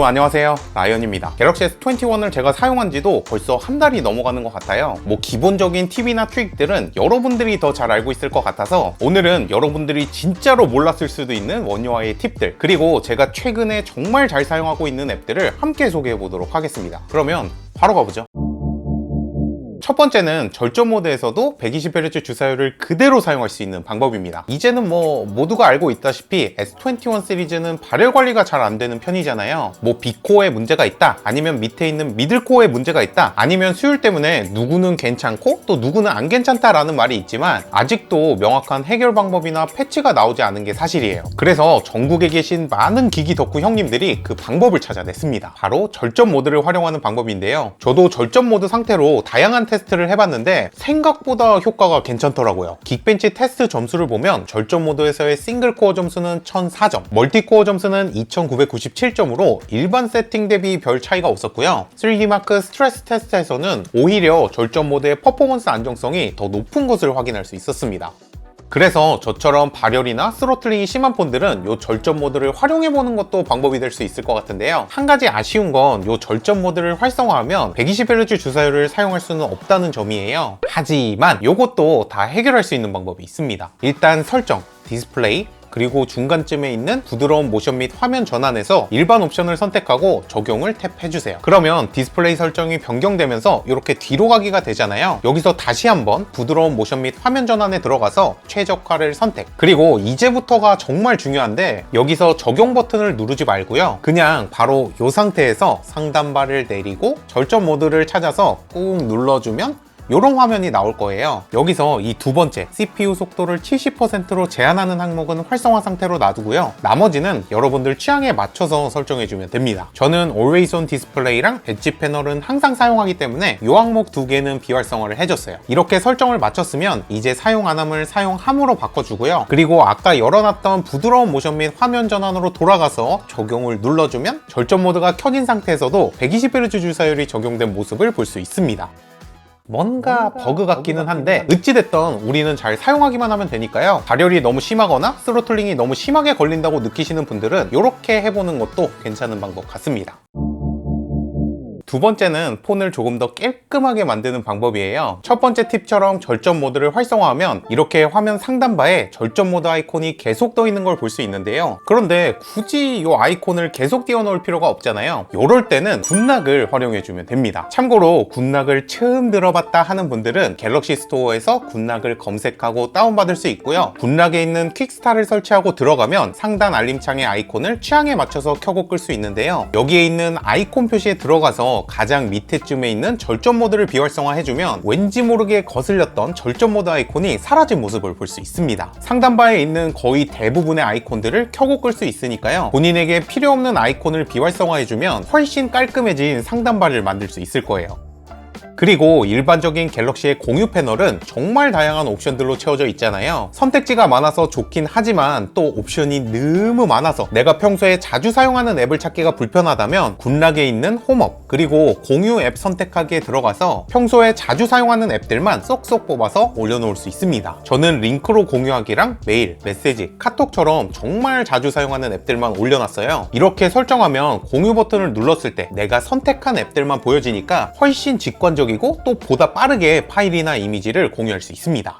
여러분 안녕하세요. 라이언입니다. 갤럭시 S21을 제가 사용한 지도 벌써 한 달이 넘어가는 것 같아요. 뭐 기본적인 팁이나 트릭들은 여러분들이 더 잘 알고 있을 것 같아서 오늘은 여러분들이 진짜로 몰랐을 수도 있는 원유아의 팁들 그리고 제가 최근에 정말 잘 사용하고 있는 앱들을 함께 소개해 보도록 하겠습니다. 그러면 바로 가보죠 첫 번째는 절전 모드에서도 120Hz 주사율을 그대로 사용할 수 있는 방법입니다. 이제는 뭐 모두가 알고 있다시피 S21 시리즈는 발열 관리가 잘 안 되는 편이잖아요. 뭐 B코어에 문제가 있다, 아니면 밑에 있는 미들코어에 문제가 있다, 아니면 수율 때문에 누구는 괜찮고 또 누구는 안 괜찮다라는 말이 있지만 아직도 명확한 해결 방법이나 패치가 나오지 않은 게 사실이에요. 그래서 전국에 계신 많은 기기 덕후 형님들이 그 방법을 찾아냈습니다. 바로 절전 모드를 활용하는 방법인데요. 저도 절전 모드 상태로 다양한 테스트 를 해봤는데 생각보다 효과가 괜찮더라고요. 긱벤치 테스트 점수를 보면 절전 모드에서의 싱글 코어 점수는 1004점, 멀티 코어 점수는 2997점으로 일반 세팅 대비 별 차이가 없었고요. 3D마크 스트레스 테스트에서는 오히려 절전 모드의 퍼포먼스 안정성이 더 높은 것을 확인할 수 있었습니다. 그래서 저처럼 발열이나 스로틀링이 심한 폰들은 이 절전 모드를 활용해보는 것도 방법이 될 수 있을 것 같은데요. 한 가지 아쉬운 건 이 절전 모드를 활성화하면 120Hz 주사율을 사용할 수는 없다는 점이에요. 하지만 이것도 다 해결할 수 있는 방법이 있습니다. 일단 설정, 디스플레이, 그리고 중간쯤에 있는 부드러운 모션 및 화면 전환에서 일반 옵션을 선택하고 적용을 탭해주세요. 그러면 디스플레이 설정이 변경되면서 이렇게 뒤로 가기가 되잖아요. 여기서 다시 한번 부드러운 모션 및 화면 전환에 들어가서 최적화를 선택. 그리고 이제부터가 정말 중요한데 여기서 적용 버튼을 누르지 말고요. 그냥 바로 이 상태에서 상단바를 내리고 절전 모드를 찾아서 꾹 눌러주면 이런 화면이 나올 거예요. 여기서 이 두 번째 CPU 속도를 70%로 제한하는 항목은 활성화 상태로 놔두고요. 나머지는 여러분들 취향에 맞춰서 설정해주면 됩니다. 저는 Always On 디스플레이랑 엣지 패널은 항상 사용하기 때문에 이 항목 두 개는 비활성화를 해줬어요. 이렇게 설정을 마쳤으면 이제 사용 안 함을 사용함으로 바꿔주고요. 그리고 아까 열어놨던 부드러운 모션 및 화면 전환으로 돌아가서 적용을 눌러주면 절전 모드가 켜진 상태에서도 120Hz 주사율이 적용된 모습을 볼 수 있습니다. 뭔가 버그 같기는 한데 어찌됐던 우리는 잘 사용하기만 하면 되니까요. 발열이 너무 심하거나 스로틀링이 너무 심하게 걸린다고 느끼시는 분들은 이렇게 해보는 것도 괜찮은 방법 같습니다 두 번째는 폰을 조금 더 깔끔하게 만드는 방법이에요. 첫 번째 팁처럼 절전 모드를 활성화하면 이렇게 화면 상단바에 절전 모드 아이콘이 계속 떠 있는 걸 볼 수 있는데요. 그런데 굳이 이 아이콘을 계속 띄워 놓을 필요가 없잖아요. 이럴 때는 굿락을 활용해 주면 됩니다. 참고로 굿락을 처음 들어봤다 하는 분들은 갤럭시 스토어에서 굿락을 검색하고 다운받을 수 있고요. 굿락에 있는 퀵스타를 설치하고 들어가면 상단 알림창의 아이콘을 취향에 맞춰서 켜고 끌 수 있는데요. 여기에 있는 아이콘 표시에 들어가서 가장 밑에쯤에 있는 절전 모드를 비활성화해주면 왠지 모르게 거슬렸던 절전 모드 아이콘이 사라진 모습을 볼 수 있습니다. 상단바에 있는 거의 대부분의 아이콘들을 켜고 끌 수 있으니까요. 본인에게 필요 없는 아이콘을 비활성화해주면 훨씬 깔끔해진 상단바를 만들 수 있을 거예요. 그리고 일반적인 갤럭시의 공유 패널은 정말 다양한 옵션들로 채워져 있잖아요. 선택지가 많아서 좋긴 하지만 또 옵션이 너무 많아서 내가 평소에 자주 사용하는 앱을 찾기가 불편하다면 굿락에 있는 홈업 그리고 공유 앱 선택하기에 들어가서 평소에 자주 사용하는 앱들만 쏙쏙 뽑아서 올려놓을 수 있습니다. 저는 링크로 공유하기랑 메일, 메시지, 카톡처럼 정말 자주 사용하는 앱들만 올려놨어요. 이렇게 설정하면 공유 버튼을 눌렀을 때 내가 선택한 앱들만 보여지니까 훨씬 직관적인 이고 또 보다 빠르게 파일이나 이미지를 공유할 수 있습니다.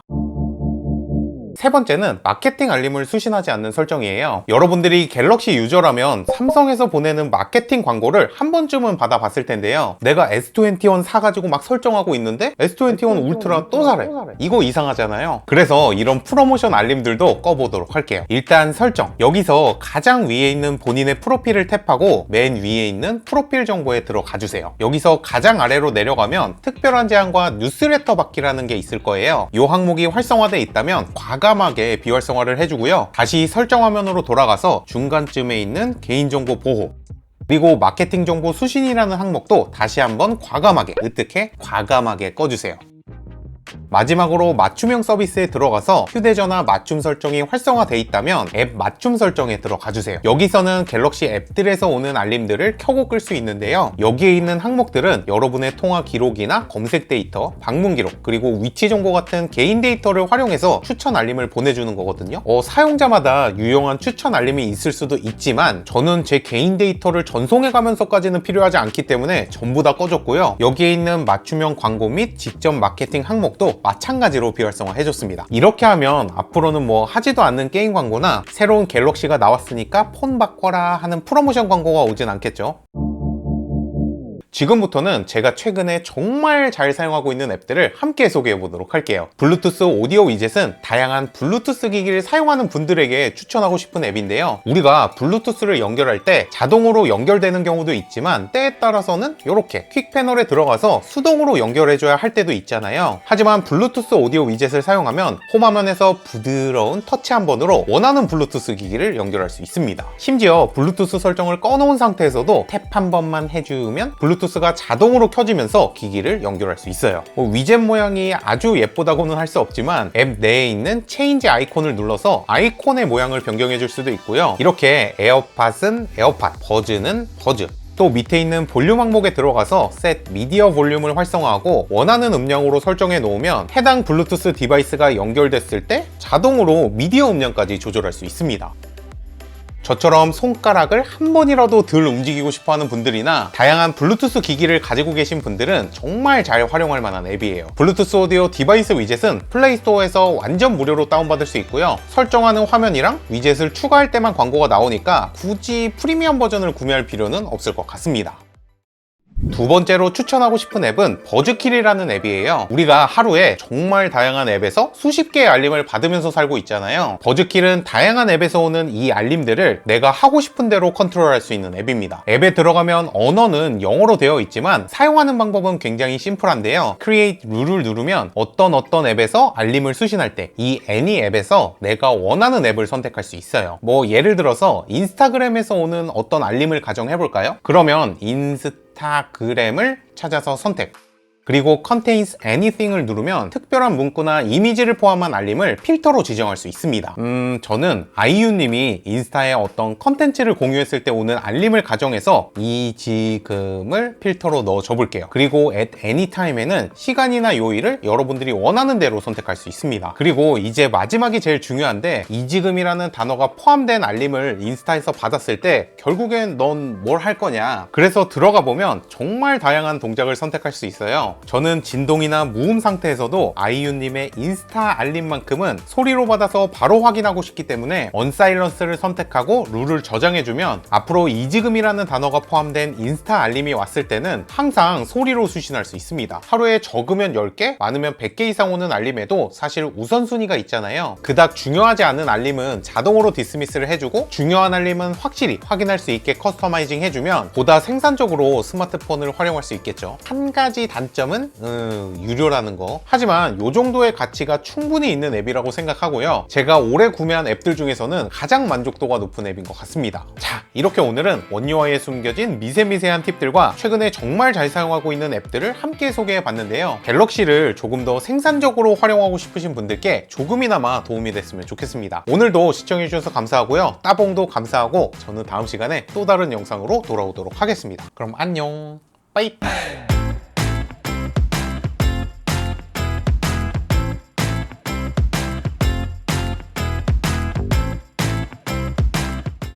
세 번째는 마케팅 알림을 수신하지 않는 설정이에요. 여러분들이 갤럭시 유저라면 삼성에서 보내는 마케팅 광고를 한 번쯤은 받아봤을 텐데요. 내가 S21 사가지고 막 설정하고 있는데 S21 울트라 또 사래. 이거 이상하잖아요. 그래서 이런 프로모션 알림들도 꺼보도록 할게요. 일단 설정. 여기서 가장 위에 있는 본인의 프로필을 탭하고 맨 위에 있는 프로필 정보에 들어가 주세요. 여기서 가장 아래로 내려가면 특별한 제한과 뉴스레터 받기라는 게 있을 거예요. 이 항목이 활성화돼 있다면 과감 과감하게 비활성화를 해주고요. 다시 설정 화면으로 돌아가서 중간쯤에 있는 개인정보 보호 그리고 마케팅 정보 수신이라는 항목도 다시 한번 과감하게 으뜩해 과감하게 꺼주세요. 마지막으로 맞춤형 서비스에 들어가서 휴대전화 맞춤 설정이 활성화돼 있다면 앱 맞춤 설정에 들어가 주세요. 여기서는 갤럭시 앱들에서 오는 알림들을 켜고 끌 수 있는데요. 여기에 있는 항목들은 여러분의 통화 기록이나 검색 데이터, 방문 기록, 그리고 위치 정보 같은 개인 데이터를 활용해서 추천 알림을 보내주는 거거든요. 어, 사용자마다 유용한 추천 알림이 있을 수도 있지만 저는 제 개인 데이터를 전송해 가면서까지는 필요하지 않기 때문에 전부 다 꺼졌고요. 여기에 있는 맞춤형 광고 및 직접 마케팅 항목도 마찬가지로 비활성화 해줬습니다. 이렇게 하면 앞으로는 뭐 하지도 않는 게임 광고나 새로운 갤럭시가 나왔으니까 폰 바꿔라 하는 프로모션 광고가 오진 않겠죠. 지금부터는 제가 최근에 정말 잘 사용하고 있는 앱들을 함께 소개해 보도록 할게요. 블루투스 오디오 위젯은 다양한 블루투스 기기를 사용하는 분들에게 추천하고 싶은 앱인데요. 우리가 블루투스를 연결할 때 자동으로 연결되는 경우도 있지만 때에 따라서는 이렇게 퀵 패널에 들어가서 수동으로 연결해줘야 할 때도 있잖아요. 하지만 블루투스 오디오 위젯을 사용하면 홈화면에서 부드러운 터치 한 번으로 원하는 블루투스 기기를 연결할 수 있습니다. 심지어 블루투스 설정을 꺼놓은 상태에서도 탭 한 번만 해주면 블루투스 가 자동으로 켜지면서 기기를 연결할 수 있어요. 뭐 위젯 모양이 아주 예쁘다고는 할 수 없지만 앱 내에 있는 체인지 아이콘을 눌러서 아이콘의 모양을 변경해 줄 수도 있고요. 이렇게 에어팟은 에어팟, 버즈는 버즈, 또 밑에 있는 볼륨 항목에 들어가서 셋 미디어 볼륨을 활성화하고 원하는 음량으로 설정해 놓으면 해당 블루투스 디바이스가 연결됐을 때 자동으로 미디어 음량까지 조절할 수 있습니다. 저처럼 손가락을 한 번이라도 덜 움직이고 싶어 하는 분들이나 다양한 블루투스 기기를 가지고 계신 분들은 정말 잘 활용할 만한 앱이에요. 블루투스 오디오 디바이스 위젯은 플레이스토어에서 완전 무료로 다운받을 수 있고요. 설정하는 화면이랑 위젯을 추가할 때만 광고가 나오니까 굳이 프리미엄 버전을 구매할 필요는 없을 것 같습니다. 두 번째로 추천하고 싶은 앱은 버즈킬이라는 앱이에요. 우리가 하루에 정말 다양한 앱에서 수십 개의 알림을 받으면서 살고 있잖아요. 버즈킬은 다양한 앱에서 오는 이 알림들을 내가 하고 싶은 대로 컨트롤할 수 있는 앱입니다. 앱에 들어가면 언어는 영어로 되어 있지만 사용하는 방법은 굉장히 심플한데요. Create 룰을 누르면 어떤 어떤 앱에서 알림을 수신할 때이 애니 앱에서 내가 원하는 앱을 선택할 수 있어요. 뭐 예를 들어서 인스타그램에서 오는 어떤 알림을 가정해 볼까요? 그러면 인스타 인스타그램을 찾아서 선택. 그리고 Contains Anything을 누르면 특별한 문구나 이미지를 포함한 알림을 필터로 지정할 수 있습니다. 음, 저는 아이유님이 인스타에 어떤 컨텐츠를 공유했을 때 오는 알림을 가정해서 이 지금을 필터로 넣어 줘볼게요. 그리고 at anytime에는 시간이나 요일을 여러분들이 원하는 대로 선택할 수 있습니다. 그리고 이제 마지막이 제일 중요한데 이 지금이라는 단어가 포함된 알림을 인스타에서 받았을 때 결국엔 넌 뭘 할 거냐. 그래서 들어가 보면 정말 다양한 동작을 선택할 수 있어요. 저는 진동이나 무음 상태에서도 아이유님의 인스타 알림만큼은 소리로 받아서 바로 확인하고 싶기 때문에 언사일런스를 선택하고 룰을 저장해주면 앞으로 이지금이라는 단어가 포함된 인스타 알림이 왔을 때는 항상 소리로 수신할 수 있습니다. 하루에 적으면 10개, 많으면 100개 이상 오는 알림에도 사실 우선순위가 있잖아요. 그닥 중요하지 않은 알림은 자동으로 디스미스를 해주고 중요한 알림은 확실히 확인할 수 있게 커스터마이징 해주면 보다 생산적으로 스마트폰을 활용할 수 있겠죠. 한 가지 단점 은 음, 유료라는 거. 하지만 이 정도의 가치가 충분히 있는 앱이라고 생각하고요. 제가 올해 구매한 앱들 중에서는 가장 만족도가 높은 앱인 것 같습니다. 자, 이렇게 오늘은 원유아에 숨겨진 미세미세한 팁들과 최근에 정말 잘 사용하고 있는 앱들을 함께 소개해 봤는데요. 갤럭시를 조금 더 생산적으로 활용하고 싶으신 분들께 조금이나마 도움이 됐으면 좋겠습니다. 오늘도 시청해 주셔서 감사하고요. 따봉도 감사하고 저는 다음 시간에 또 다른 영상으로 돌아오도록 하겠습니다. 그럼 안녕. 빠이.